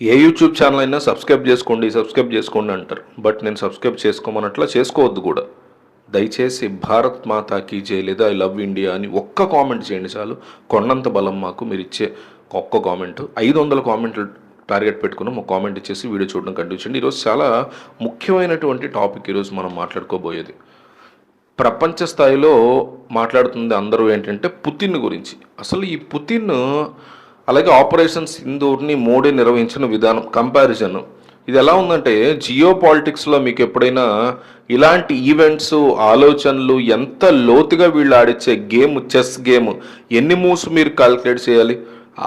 ఏ YouTube channel అయినా subscribe చేసుకోండి subscribe చేసుకోండి అంటారు. బట్ నేను సబ్స్క్రైబ్ చేసుకోమన్నట్లా చేసుకోవద్దు కూడా. దయచేసి భారత్ మాతాకి జై లేదా ఐ లవ్ ఇండియా అని ఒక్క కామెంట్ చేయండి చాలు. కొండంత బలం మాకు మీరు ఇచ్చే ఒక్క కామెంట్ ఐదు వందల కామెంట్లు టార్గెట్ పెట్టుకుని ఒక కామెంట్ ఇచ్చేసి వీడియో చూడడం కంటిన్యూ చేయండి. ఈరోజు చాలా ముఖ్యమైనటువంటి టాపిక్ ఈరోజు మనం మాట్లాడుకోబోయేది. ప్రపంచ స్థాయిలో మాట్లాడుతుంది అందరూ ఏంటంటే పుతిన్ గురించి. అసలు ఈ పుతిన్ అలాగే ఆపరేషన్ సింధూర్ని మోడీ నిర్వహించిన విధానం కంపారిజన్ ఇది ఎలా ఉందంటే జియో పాలిటిక్స్లో మీకు ఎప్పుడైనా ఇలాంటి ఈవెంట్స్ ఆలోచనలు ఎంత లోతుగా వీళ్ళు ఆడిచ్చే గేమ్ చెస్ గేమ్ ఎన్ని మూవ్స్ మీరు కాల్కులేట్ చేయాలి?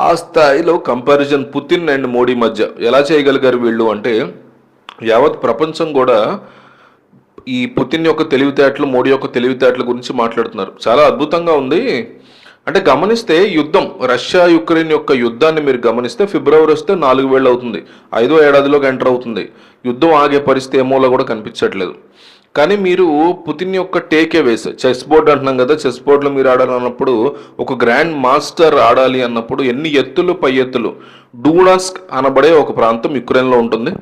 ఆ స్థాయిలో కంపారిజన్ పుతిన్ అండ్ మోడీ మధ్య ఎలా చేయగలిగారు వీళ్ళు అంటే యావత్ ప్రపంచం కూడా ఈ పుతిన్ యొక్క తెలివితేటలు మోడీ యొక్క తెలివితేటల గురించి మాట్లాడుతున్నారు. చాలా అద్భుతంగా ఉంది. అంటే గమనిస్తే యుద్ధం రష్యా యుక్రెయిన్ యొక్క యుద్ధాన్ని మీరు గమనిస్తే ఫిబ్రవరి వస్తే నాలుగు వేళ్ళు అవుతుంది. ఐదో ఏడాదిలోకి ఎంటర్ అవుతుంది. యుద్ధం ఆగే పరిస్థితి ఏమోలో కూడా కనిపించట్లేదు. కానీ మీరు పుతిన్ యొక్క టేక్ అవేస్ చెస్ బోర్డ్ అంటున్నాం కదా చెస్ బోర్డులో మీరు ఆడాలన్నప్పుడు ఒక గ్రాండ్ మాస్టర్ ఆడాలి అన్నప్పుడు ఎన్ని ఎత్తులు పై ఎత్తులు? డూనాస్క్ అనబడే ఒక ప్రాంతం యుక్రెయిన్లో ఉంటుంది.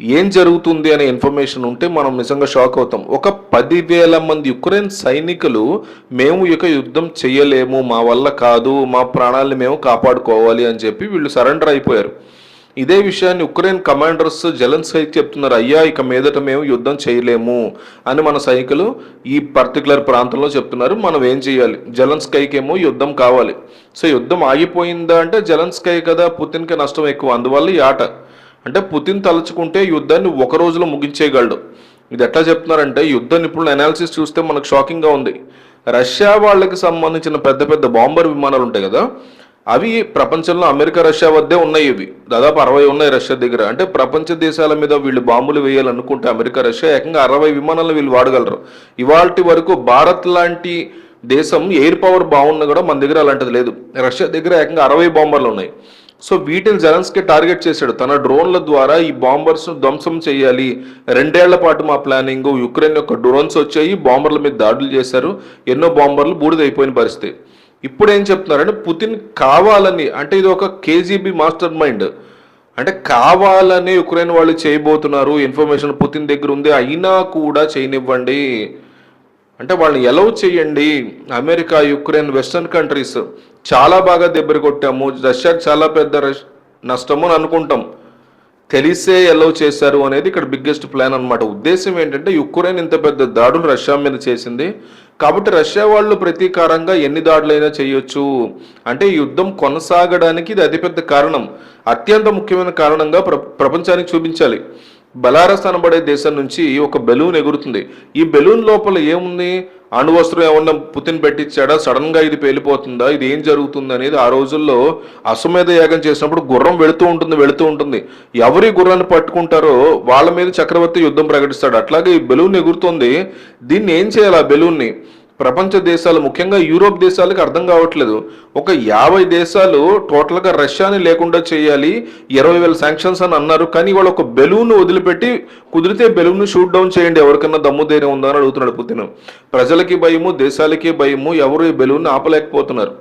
ఏం జరుగుతుంది అనే ఇన్ఫర్మేషన్ ఉంటే మనం నిజంగా షాక్ అవుతాం. ఒక పదివేల మంది యుక్రెయిన్ సైనికులు మేము ఇక యుద్ధం చేయలేము మా వల్ల కాదు మా ప్రాణాలని మేము కాపాడుకోవాలి అని చెప్పి వీళ్ళు సరెండర్ అయిపోయారు. ఇదే విషయాన్ని ఉక్రెయిన్ కమాండర్స్ జలన్స్కై చెప్తున్నారు. అయ్యా ఇక మీదట మేము యుద్ధం చేయలేము అని మన సైనికులు ఈ పర్టికులర్ ప్రాంతంలో చెప్తున్నారు. మనం ఏం చేయాలి? జలన్స్కైకి ఏమో యుద్ధం కావాలి. సో యుద్ధం ఆగిపోయిందా అంటే జలన్స్కై కదా పుతిన్కి నష్టం ఎక్కువ. అందువల్ల ఈ ఆట అంటే పుతిన్ తలుచుకుంటే యుద్ధాన్ని ఒక రోజులో ముగించేయగలడు. ఇది ఎట్లా చెప్తున్నారంటే యుద్ధ నిపుణుల అనాలిసిస్ చూస్తే మనకు షాకింగ్గా ఉంది. రష్యా వాళ్ళకి సంబంధించిన పెద్ద పెద్ద బాంబర్ విమానాలు ఉంటాయి కదా అవి ప్రపంచంలో అమెరికా రష్యా వద్దే ఉన్నాయి ఇవి. దాదాపు అరవై ఉన్నాయి రష్యా దగ్గర. అంటే ప్రపంచ దేశాల మీద వీళ్ళు బాంబులు వేయాలనుకుంటే అమెరికా రష్యా ఏకంగా అరవై విమానాలు వీళ్ళు వాడగలరు. ఇవాళ వరకు భారత్ లాంటి దేశం ఎయిర్ పవర్ బాగున్నా కూడా మన దగ్గర అలాంటిది లేదు. రష్యా దగ్గర ఏకంగా అరవై బాంబర్లు ఉన్నాయి. సో వీటిని జెలెన్స్కి టార్గెట్ చేశాడు. తన డ్రోన్ల ద్వారా ఈ బాంబర్స్ ధ్వంసం చేయాలి. రెండేళ్ళ పాటు మా ప్లానింగ్ యుక్రెయిన్ యొక్క డ్రోన్స్ వచ్చాయి. బాంబర్ల మీద దాడులు చేశారు. ఎన్నో బాంబర్లు బూడిదైపోయిన పరిస్థితి. ఇప్పుడు ఏం చెప్తున్నారంటే పుతిన్ కావాలని అంటే ఇది ఒక కేజీబీ మాస్టర్ మైండ్. అంటే కావాలని యుక్రెయిన్ వాళ్ళు చేయబోతున్నారు. ఇన్ఫర్మేషన్ పుతిన్ దగ్గర ఉంది. అయినా కూడా చేయనివ్వండి. అంటే వాళ్ళని ఎలవ్ చేయండి. అమెరికా యుక్రెయిన్ వెస్టర్న్ కంట్రీస్ చాలా బాగా దెబ్బలు కొట్టాము. రష్యాకి చాలా పెద్ద రష్- నష్టము అని అనుకుంటాం. తెలిసే ఎలవ్ చేశారు అనేది ఇక్కడ బిగ్గెస్ట్ ప్లాన్ అనమాట ఉద్దేశం ఏంటంటే యుక్రెయిన్ ఇంత పెద్ద దాడులు రష్యా మీద చేసింది. కాబట్టి రష్యా వాళ్ళు ప్రతీకారంగా ఎన్ని దాడులైనా చేయొచ్చు. అంటే ఈ యుద్ధం కొనసాగడానికి ఇది అతిపెద్ద కారణం. అత్యంత ముఖ్యమైన కారణంగా ప్ర ప్రపంచానికి చూపించాలి. బెలారస్ అనబడే దేశం నుంచి ఒక బెలూన్ ఎగురుతుంది. ఈ బెలూన్ లోపల ఏముంది? అణువస్త్రం ఏమన్నా పుతిన్ పెట్టించాడా సడన్గా ఇది పేలిపోతుందా? ఇది ఏం జరుగుతుంది అనేది ఆ రోజుల్లో అశ్వమేధ యాగం చేసినప్పుడు గుర్రం వెళుతూ ఉంటుంది వెళుతూ ఉంటుంది. ఎవరి గుర్రాన్ని పట్టుకుంటారో వాళ్ళ మీద చక్రవర్తి యుద్ధం ప్రకటిస్తాడు. అట్లాగే ఈ బెలూన్ ఎగురుతుంది. దీన్ని ఏం చేయాలి ఆ బెలూన్ని? ప్రపంచ దేశాలు ముఖ్యంగా యూరోప్ దేశాలకు అర్థం కావట్లేదు. ఒక యాభై దేశాలు టోటల్గా రష్యాని లేకుండా చేయాలి ఇరవై వేల శాంక్షన్స్ అని అన్నారు. కానీ వాళ్ళు ఒక బెలూన్ వదిలిపెట్టి కుదిరితే బెలూన్ షూట్ డౌన్ చేయండి. ఎవరికన్నా దమ్ము ధైర్యం ఉందా అని అడుగుతున్నాడు పుతిన్. ప్రజలకి భయము దేశాలకి భయము ఎవరు ఈ బెలూన్ ఆపలేకపోతున్నారు.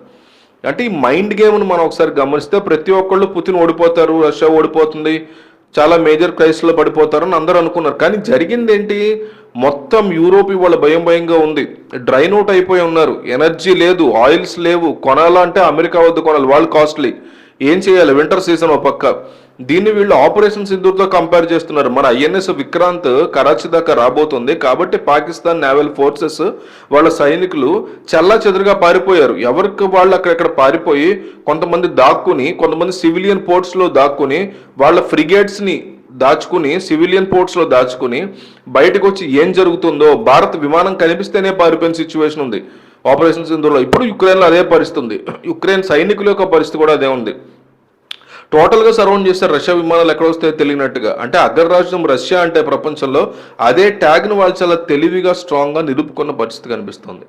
అంటే ఈ మైండ్ గేమ్ను మనం ఒకసారి గమనిస్తే ప్రతి ఒక్కళ్ళు పుతిన్ ఓడిపోతారు రష్యా ఓడిపోతుంది. చాలా మేజర్ క్రైసిస్లో పడిపోతారని అందరూ అనుకున్నారు. కానీ జరిగింది ఏంటి మొత్తం యూరోప్ ఇవాళ భయం భయంగా ఉంది. డ్రైన్ అవుట్ అయిపోయి ఉన్నారు. ఎనర్జీ లేదు ఆయిల్స్ లేవు. కొనాలంటే అమెరికా వద్ద కొనాలి. వాళ్ళు కాస్ట్లీ. ఏం చేయాలి? వింటర్ సీజన్ ఒక పక్క. దీన్ని వీళ్ళు ఆపరేషన్ సింధూర్తో కంపేర్ చేస్తున్నారు. మన ఐఎన్ఎస్ విక్రాంత్ కరాచీ దాకా రాబోతుంది. కాబట్టి పాకిస్తాన్ నేవల్ ఫోర్సెస్ వాళ్ళ సైనికులు చల్లా చెదురుగా పారిపోయారు. ఎవరికి వాళ్ళు అక్కడెక్కడ పారిపోయి కొంతమంది దాక్కుని కొంతమంది సివిలియన్ పోర్ట్స్లో దాక్కుని వాళ్ళ ఫ్రిగేట్స్ని దాచుకుని సివిలియన్ పోర్ట్స్లో దాచుకుని బయటకు వచ్చి ఏం జరుగుతుందో భారత్ విమానం కనిపిస్తేనే పారిపోయిన సిచ్యువేషన్ ఉంది. ఆపరేషన్ సింధూర్లో ఇప్పుడు యుక్రెయిన్లో అదే పరిస్థితి ఉంది యుక్రెయిన్ సైనికుల యొక్క పరిస్థితి కూడా అదే ఉంది. టోటల్గా సరౌండ్ చేస్తారు రష్యా విమానాలు ఎక్కడ వస్తాయో తెలియనట్టుగా. అంటే అగ్రరాజ్యం రష్యా అంటే ప్రపంచంలో అదే ట్యాగ్ను వాళ్ళు చాలా తెలివిగా స్ట్రాంగ్గా నిలుపుకున్న పరిస్థితి కనిపిస్తుంది.